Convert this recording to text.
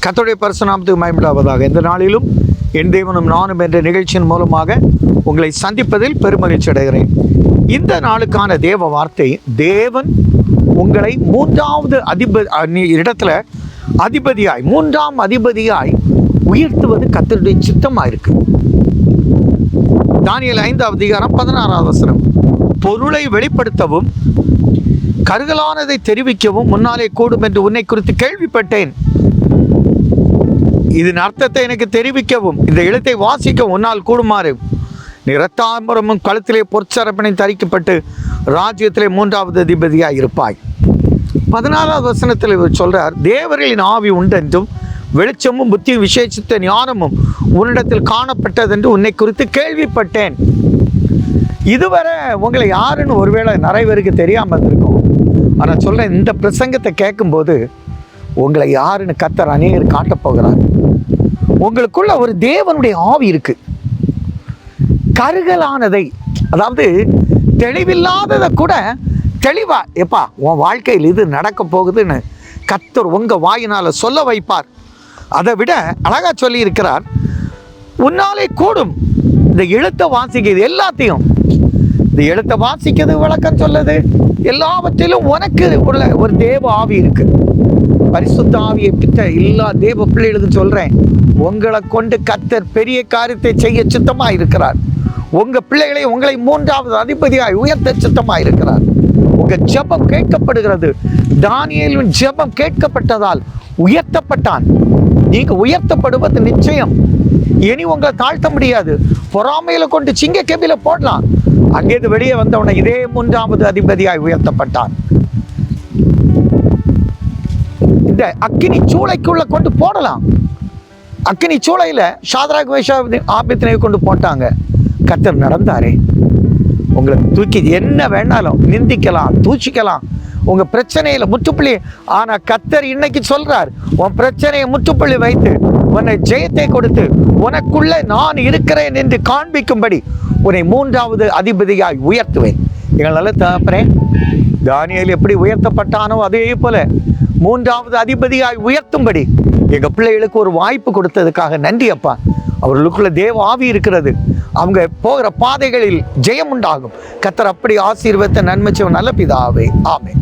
கத்தோடைய பரிசுநாமத்துக்கு மயமிடாவதாக இந்த நாளிலும் என் தேவனும் நானும் என்ற நிகழ்ச்சியின் மூலமாக உங்களை சந்திப்பதில் பெருமகிழ்ச்சி அடைகிறேன். இந்த நாளுக்கான தேவ வார்த்தை தேவன் உங்களை மூன்றாவது அதிப இடத்துல அதிபதியாய் மூன்றாம் அதிபதியாய் உயர்த்துவது கத்தருடைய சித்தமாக இருக்கு. தானியல் ஐந்தாவது அதிகாரம் பதினாறாவது வசனம். பொருளை வெளிப்படுத்தவும் கருகலானதை தெரிவிக்கவும் முன்னாலே கூடும் என்று உன்னை குறித்து கேள்விப்பட்டேன். இதன் அர்த்தத்தை எனக்கு தெரிவிக்கவும் இந்த எழுத்தை வாசிக்க உன்னால் கூடுமாறு. நீ இரத்தாம்பரமும் கழுத்திலே பொற்சரப்பனை தரிக்கப்பட்டு ராஜ்யத்திலே மூன்றாவது அதிபதியாக இருப்பாய். பதினாலாவது வசனத்தில் இவர் சொல்றார் தேவர்களின் ஆவி உண்டென்றும் வெளிச்சமும் புத்தி விசேஷித்த ஞானமும் உன்னிடத்தில் காணப்பட்டதென்று உன்னை குறித்து கேள்விப்பட்டேன். இதுவரை உங்களை யாருன்னு ஒருவேளை நிறைய பேருக்கு தெரியாமல் இருக்கும் ஆனால் சொல்கிறேன் இந்த பிரசங்கத்தை கேட்கும்போது உங்களை யாருன்னு கத்தர் அநேகர் காட்டப் போகிறார். உங்களுக்குள்ள ஒரு தேவனுடைய ஆவி இருக்கு. கருகலானதை அதாவது தெளிவில்லாததை கூட தெளிவா எப்பா உன் வாழ்க்கையில் இது நடக்க போகுதுன்னு கத்தர் உங்க வாயினால சொல்ல வைப்பார். அதை விட அழகா சொல்லி இருக்கிறார் உன்னாலே கூடும். இந்த எழுத்தை வாசிக்கிறது எல்லாத்தையும். இந்த எழுத்தை வாசிக்கிறது விளக்கம் சொல்லுது. எல்லாவற்றிலும் உனக்கு உள்ள ஒரு தேவ ஆவி இருக்கு. பரிசுத்த ஆவியை பிட்ட எல்லா தேவ பிள்ளைகளுக்கு சொல்றேன் உங்களை கொண்டு கத்தர் பெரிய காரியத்தை செய்ய சித்தமா இருக்கிறார். உங்க பிள்ளைகளை உங்களை மூன்றாவது அதிபதியாய் உயர்த்த சித்தமா இருக்கிறார். உங்க ஜெபம் கேட்கப்படுகிறது. தானியலின் ஜெபம் கேட்கப்பட்டதால் உயர்த்தப்பட்டான். நீங்க உயர்த்தப்படுவது நிச்சயம். இனி உங்களை தாழ்த்த முடியாது. பொறாமையில கொண்டு சிங்க கேபில போடலாம். அங்கேருந்து வெளியே வந்தவனை இதே மூன்றாவது அதிபதியாய் உயர்த்தப்பட்டான். இந்த அக்கினி சூளைக்குள்ள கொண்டு போடலாம். அக்கினி சூளையில ஷாதராக் வைஷா ஆபித்தினை கொண்டு போட்டாங்க. கத்தர் நடந்தாரே. உங்களை தூக்கி என்ன வேணாலும் நிந்திக்கலாம் தூச்சிக்கலாம் உங்க பிரச்சனையில முற்றுப்புள்ளி. ஆனா கத்தர் இன்னைக்கு சொல்றார் உன் பிரச்சனையை முற்றுப்புள்ளி வைத்து உன்னை ஜெயத்தை கொடுத்து உனக்குள்ள நான் இருக்கிறேன் என்று காண்பிக்கும்படி உன்னை மூன்றாவது அதிபதியாய் உயர்த்துவேன். எங்களால தகப்பறேன் தானியல் எப்படி உயர்த்தப்பட்டானோ அதே போல மூன்றாவது அதிபதியாய் உயர்த்தும்படி. எங்க பிள்ளைகளுக்கு ஒரு வாய்ப்பு கொடுத்ததுக்காக நன்றி அப்பா. அவர்களுக்குள்ள தேவ ஆவி இருக்கிறது. அவங்க போகிற பாதைகளில் ஜெயம் உண்டாகும். கத்தர் அப்படி ஆசீர்வத்த நன்மைச்சவன் நல்ல பிதாவே. ஆமே